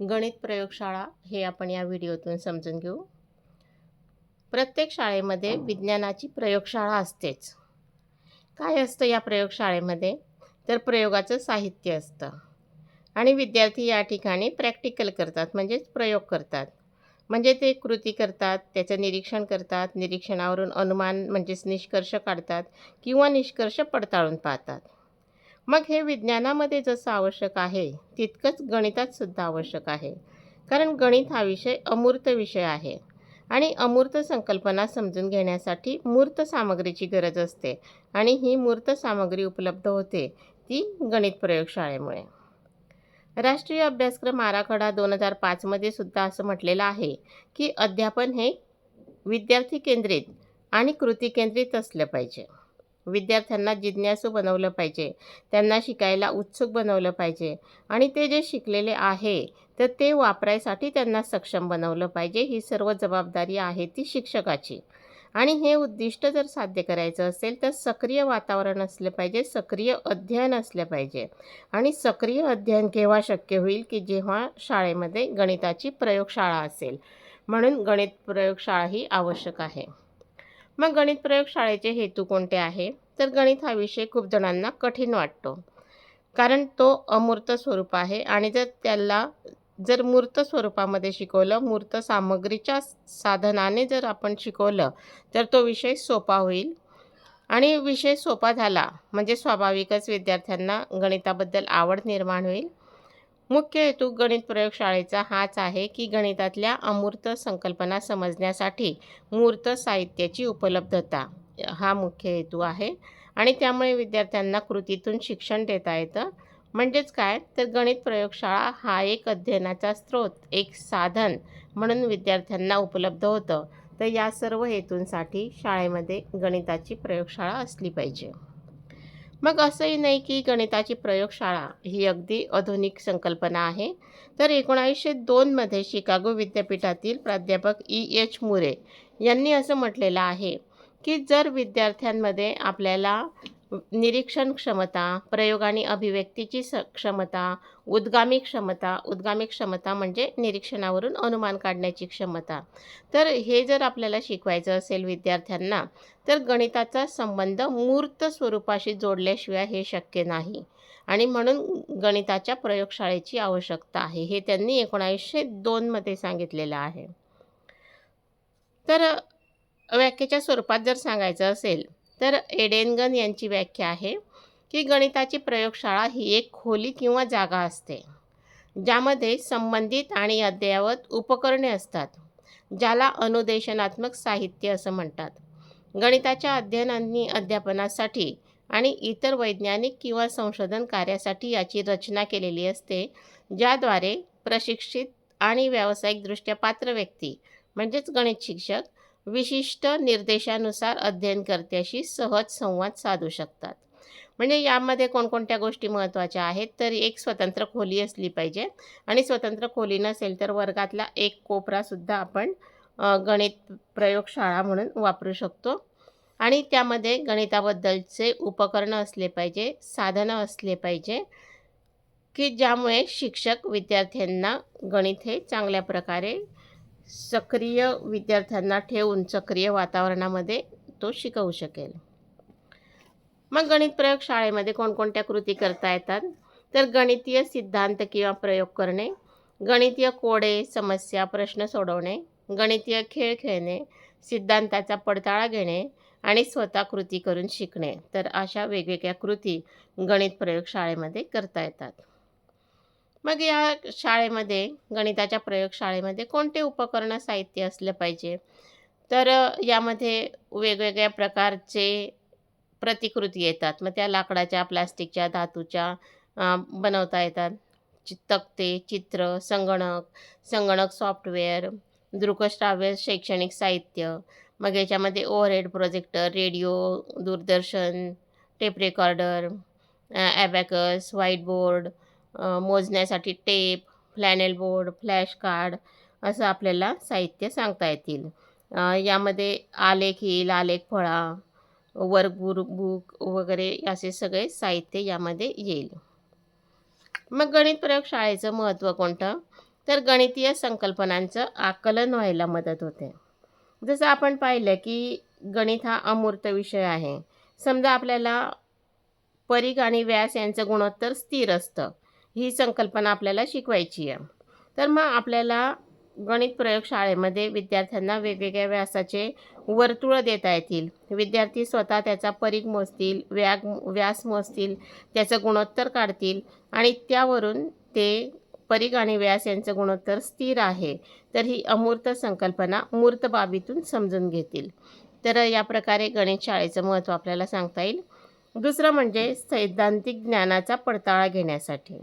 गणित प्रयोगशाळा हे आपण या व्हिडिओतून समजून घेऊ. प्रत्येक शाळेमध्ये विज्ञानाची प्रयोगशाळा असतेच. काय असतं या प्रयोगशाळेमध्ये? तर प्रयोगाचं साहित्य असतं. आणि विद्यार्थी या ठिकाणी प्रॅक्टिकल करतात म्हणजेच प्रयोग करतात. म्हणजे ते कृती करतात त्याचं निरीक्षण करतात निरीक्षणावरून अनुमान म्हणजेच निष्कर्ष काढतात किंवा निष्कर्ष पडताळून पाहतात. मग हे विज्ञानामध्ये जसं आवश्यक आहे तितकंच गणितात सुद्धा आवश्यक आहे. कारण गणित हा विषय अमूर्त विषय आहे आणि अमूर्त संकल्पना समजून घेण्यासाठी मूर्त सामग्रीची गरज असते आणि ही मूर्त सामग्री उपलब्ध होते ती गणित प्रयोगशाळेमुळे. राष्ट्रीय अभ्यासक्रम आराखडा दोन हजार पाचमध्ये सुद्धा असं म्हटलेलं आहे की अध्यापन हे विद्यार्थी केंद्रित आणि कृती केंद्रित असलं पाहिजे. विद्यार्थ्यांना जिज्ञासू बनवलं पाहिजे. त्यांना शिकायला उत्सुक बनवलं पाहिजे. आणि ते जे शिकलेले आहे तर ते वापरायसाठी त्यांना सक्षम बनवलं पाहिजे. ही सर्व जबाबदारी आहे ती शिक्षकाची. आणि हे उद्दिष्ट जर साध्य करायचं असेल तर सक्रिय वातावरण असलं पाहिजे सक्रिय अध्ययन असलं पाहिजे. आणि सक्रिय अध्ययन केव्हा शक्य होईल की जेव्हा शाळेमध्ये गणिताची प्रयोगशाळा असेल. म्हणून गणित प्रयोगशाळा ही आवश्यक आहे. मग गणित प्रयोगशाळेचे हेतू कोणते आहे? तर गणित हा विषय खूप जणांना कठीण वाटतो. कारण तो अमूर्त स्वरूप आहे आणि जर त्याला जर मूर्त स्वरूपामध्ये शिकवलं मूर्त सामग्रीच्या साधनाने जर आपण शिकवलं तर तो विषय सोपा होईल. आणि विषय सोपा झाला म्हणजे स्वाभाविकच विद्यार्थ्यांना गणिताबद्दल आवड निर्माण होईल. मुख्य हेतू गणित प्रयोगशाळेचा हाच आहे की गणितातल्या अमूर्त संकल्पना समजण्यासाठी मूर्त साहित्याची उपलब्धता. हा मुख्य हेतू आहे. आणि त्यामुळे विद्यार्थ्यांना कृतीतून शिक्षण देता येतं. म्हणजेच काय? तर गणित प्रयोगशाळा हा एक अध्ययनाचा स्रोत एक साधन म्हणून विद्यार्थ्यांना उपलब्ध होतं. तर या सर्व हेतूंसाठी शाळेमध्ये गणिताची प्रयोगशाळा असली पाहिजे. मग असंही नाही की गणिताची प्रयोगशाळा ही अगदी आधुनिक संकल्पना आहे. तर एकोणावीसशे दोनमध्ये शिकागो विद्यापीठातील प्राध्यापक ई. एच. मुरे यांनी असं म्हटलेलं आहे की जर विद्यार्थ्यांमध्ये आपल्याला निरीक्षण क्षमता प्रयोग आणि अभिव्यक्तीची स क्षमता उद्गामी क्षमता उद्गामी क्षमता म्हणजे निरीक्षणावरून अनुमान काढण्याची क्षमता. तर हे जर आपल्याला शिकवायचं असेल विद्यार्थ्यांना तर गणिताचा संबंध मूर्त स्वरूपाशी जोडल्याशिवाय हे शक्य नाही. आणि म्हणून गणिताच्या प्रयोगशाळेची आवश्यकता आहे. हे त्यांनी एकोणावीसशे दोनमध्ये सांगितलेलं आहे. तर व्याख्येच्या स्वरूपात जर सांगायचं असेल तर एडेनगन यांची व्याख्या आहे की गणिताची प्रयोगशाळा ही एक खोली किंवा जागा असते ज्यामध्ये संबंधित आणि अद्ययावत उपकरणे असतात ज्याला अनुदेशनात्मक साहित्य असं म्हणतात. गणिताच्या अध्ययनांनी अध्यापनासाठी आणि इतर वैज्ञानिक किंवा संशोधन कार्यासाठी याची रचना केलेली असते ज्याद्वारे प्रशिक्षित आणि व्यावसायिकदृष्ट्या पात्र व्यक्ती म्हणजेच गणित शिक्षक विशिष्ट निर्देशानुसार अध्ययनकर्त्याशी सहज संवाद साधू शकतात. म्हणजे यामध्ये कोणकोणत्या गोष्टी महत्त्वाच्या आहेत? तर एक स्वतंत्र खोली असली पाहिजे. आणि स्वतंत्र खोली नसेल तर वर्गातला एक कोपरासुद्धा आपण गणित प्रयोगशाळा म्हणून वापरू शकतो. आणि त्यामध्ये गणिताबद्दलचे उपकरणं असले पाहिजे साधनं असले पाहिजे की ज्यामुळे शिक्षक विद्यार्थ्यांना गणित हे चांगल्या प्रकारे सक्रिय विद्यार्थ्यांना ठेवून सक्रिय वातावरणामध्ये तो शिकवू शकेल. मग गणित प्रयोग शाळेमध्ये कोणकोणत्या कृती करता येतात? तर गणितीय सिद्धांत किंवा प्रयोग करणे गणितीय कोडे समस्या प्रश्न सोडवणे गणितीय खेळ खेळणे सिद्धांताचा पडताळा घेणे आणि स्वतः कृती करून शिकणे. तर अशा वेगवेगळ्या कृती गणित प्रयोगशाळेमध्ये करता येतात. मग या शाळेमध्ये गणिताच्या प्रयोगशाळेमध्ये कोणते उपकरण साहित्य असलं पाहिजे? तर यामध्ये वेगवेगळ्या प्रकारचे प्रतिकृती येतात. मग त्या लाकडाच्या प्लास्टिकच्या धातूच्या बनवता येतात. चि तक्ते चित्र संगणक संगणक सॉफ्टवेअर दृकश्राव्य शैक्षणिक साहित्य. मग याच्यामध्ये ओव्हरहेड प्रोजेक्टर रेडिओ दूरदर्शन tape recorder abacus white board मोजण्यासाठी tape flannel board flash card असं आपल्याला साहित्य सांगता येतील. यामध्ये आलेख येईल आलेख फळा वर्कबुक बुक वगैरे असे सगळे साहित्य यामध्ये येईल. मग गणित प्रयोगशाळेचं महत्त्व कोणतं? तर गणितीय संकल्पनांचं आकलन व्हायला मदत होते. जसं आपण पाहिलं की गणित हा अमूर्त विषय आहे. समजा आपल्याला परीघ आणि व्यास यांचं गुणोत्तर स्थिर असतं. ही संकल्पना आपल्याला शिकवायची आहे. तर मग आपल्याला गणित प्रयोगशाळेमध्ये विद्यार्थ्यांना वेगवेगळ्या व्यासाचे वर्तुळं देता येतील. विद्यार्थी स्वतः त्याचा परीघ मोजतील व्याग व्यास मोजतील त्याचं गुणोत्तर काढतील आणि त्यावरून ते परीघ आणि व्यास यांचं गुणोत्तर स्थिर आहे. तर ही अमूर्त संकल्पना मूर्त बाबीतून समजून घेतील. तर या प्रकारे गणित शाळेचं महत्त्व आपल्याला सांगता येईल. दुसरं म्हणजे सैद्धांतिक ज्ञानाचा पडताळा घेण्यासाठी.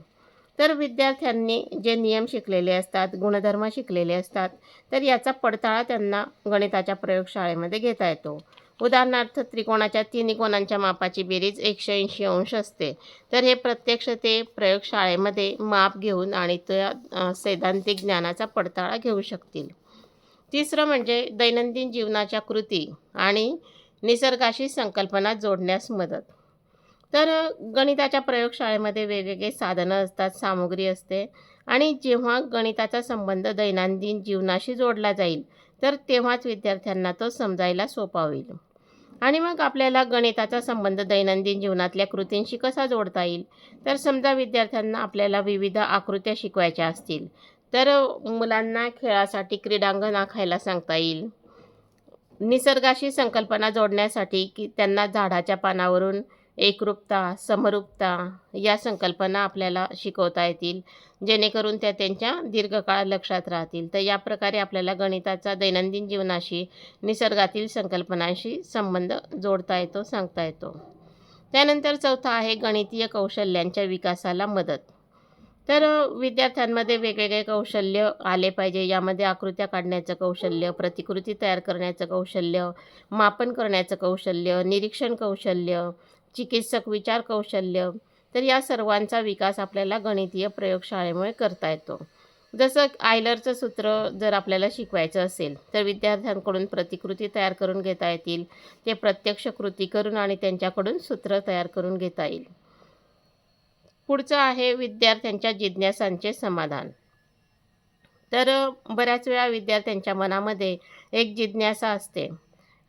तर विद्यार्थ्यांनी जे नियम शिकलेले असतात गुणधर्म शिकलेले असतात तर याचा पडताळा त्यांना गणिताच्या प्रयोगशाळेमध्ये घेता येतो. उदाहरणार्थ त्रिकोणाच्या तिन्ही कोणांच्या मापाची बेरीज एकशे ऐंशी अंश असते. तर हे प्रत्यक्ष ते प्रयोगशाळेमध्ये माप घेऊन आणि त्या सैद्धांतिक ज्ञानाचा पडताळा घेऊ शकतील. तिसरं म्हणजे दैनंदिन जीवनाच्या कृती आणि निसर्गाशी संकल्पना जोडण्यास मदत. तर गणिताच्या प्रयोगशाळेमध्ये वेगवेगळे साधनं असतात सामुग्री असते आणि जेव्हा गणिताचा संबंध दैनंदिन जीवनाशी जोडला जाईल तर तेव्हाच विद्यार्थ्यांना तो समजायला सोपा होईल. आणि मग आपल्याला गणिताचा संबंध दैनंदिन जीवनातल्या कृतींशी कसा जोडता येईल? तर समजा विद्यार्थ्यांना आपल्याला विविध आकृत्या शिकवायच्या असतील तर मुलांना खेळासाठी क्रीडांगण आखायला सांगता येईल. निसर्गाशी संकल्पना जोडण्यासाठी की त्यांना झाडाच्या पानावरून एकरूपता समरूपता या संकल्पना आपल्याला शिकवता येतील. जेणेकरून त्या त्यांच्या दीर्घकाळ लक्षात राहतील. तर या प्रकारे आपल्याला गणिताचा दैनंदिन जीवनाशी निसर्गातील संकल्पनांशी संबंध जोडता येतो सांगता येतो. त्यानंतर चौथा आहे गणितीय कौशल्यांच्या विकासाला मदत. तर विद्यार्थ्यांमध्ये वेगवेगळे कौशल्य आले पाहिजे. यामध्ये आकृत्या काढण्याचं कौशल्य प्रतिकृती तयार करण्याचं कौशल्य मापन करण्याचं कौशल्य निरीक्षण कौशल्य चिकित्सक विचार कौशल्य तर या सर्वांचा विकास आपल्याला गणितीय प्रयोगशाळेमुळे करता येतो. जसं आयलरचं सूत्र जर आपल्याला शिकवायचं असेल तर विद्यार्थ्यांकडून प्रतिकृती तयार करून घेता येतील. ते प्रत्यक्ष कृती करून आणि त्यांच्याकडून सूत्र तयार करून घेता येईल. पुढचं आहे विद्यार्थ्यांच्या जिज्ञासांचे समाधान. तर बऱ्याच वेळा विद्यार्थ्यांच्या मनामध्ये एक जिज्ञासा असते.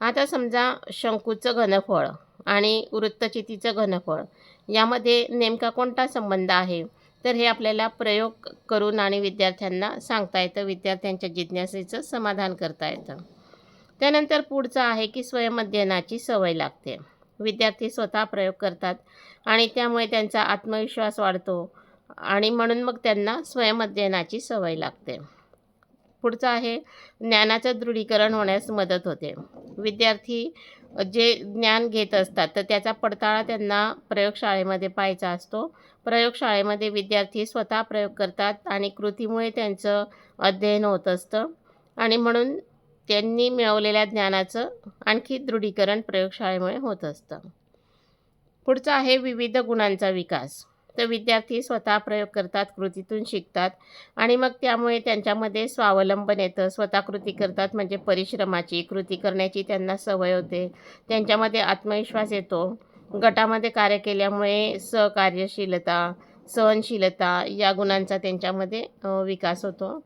आता समजा शंकूचं घनफळ आणि वृत्तचितीचं घनफळ. यामध्ये नेमका कोणता संबंध आहे? तर हे आपल्याला प्रयोग करून आणि विद्यार्थ्यांना सांगता येतं विद्यार्थ्यांच्या जिज्ञासेचं समाधान करता येतं. त्यानंतर पुढचं आहे की स्वयंअध्ययनाची सवय लागते. विद्यार्थी स्वतः प्रयोग करतात आणि त्यामुळे त्यांचा आत्मविश्वास वाढतो आणि म्हणून मग त्यांना स्वयंअध्ययनाची सवय लागते. पुढचं आहे ज्ञानाचं दृढीकरण होण्यास मदत होते. विद्यार्थी जे ज्ञान घेत असतात तर त्याचा पडताळा त्यांना प्रयोगशाळेमध्ये पाहायचा असतो. प्रयोगशाळेमध्ये विद्यार्थी स्वतः प्रयोग करतात आणि कृतीमुळे त्यांचं अध्ययन होत असतं. आणि म्हणून त्यांनी मिळवलेल्या ज्ञानाचं आणखी दृढीकरण प्रयोगशाळेमुळे होत असतं. पुढचं आहे विविध गुणांचा विकास. तर विद्यार्थी स्वतः प्रयोग करतात कृतीतून शिकतात आणि मग त्यामुळे त्यांच्यामध्ये स्वावलंबन येतं. स्वतः कृती करतात म्हणजे परिश्रमाची कृती करण्याची त्यांना सवय होते. त्यांच्यामध्ये आत्मविश्वास येतो. गटामध्ये कार्य केल्यामुळे सहकार्यशीलता सहनशीलता या गुणांचा त्यांच्यामध्ये विकास होतो.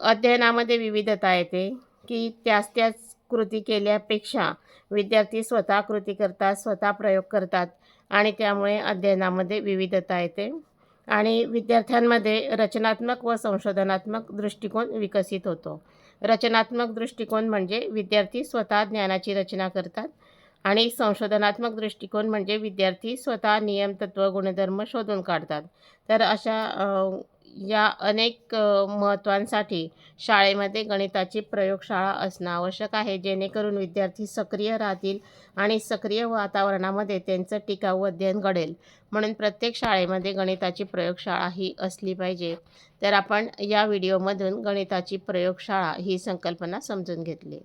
अध्ययनामध्ये विविधता येते की त्याच त्याच कृती केल्यापेक्षा विद्यार्थी स्वतः कृती करतात स्वतः प्रयोग करतात. आणि त्यामुळे अध्ययनामध्ये विविधता येते. आणि विद्यार्थ्यांमध्ये रचनात्मक व संशोधनात्मक दृष्टिकोन विकसित होतो. रचनात्मक दृष्टिकोन म्हणजे विद्यार्थी स्वतः ज्ञानाची रचना करतात आणि संशोधनात्मक दृष्टिकोन म्हणजे विद्यार्थी स्वतः नियम तत्व गुणधर्म शोधून काढतात. तर अशा या अनेक महत्त्वांसाठी शाळेमध्ये गणिताची प्रयोगशाळा असणं आवश्यक आहे. जेणेकरून विद्यार्थी सक्रिय राहतील आणि सक्रिय वातावरणामध्ये त्यांचं टिकाऊ अध्ययन घडेल. म्हणून प्रत्येक शाळेमध्ये गणिताची प्रयोगशाळा ही असली पाहिजे. तर आपण या व्हिडिओमधून गणिताची प्रयोगशाळा ही संकल्पना समजून घेतली.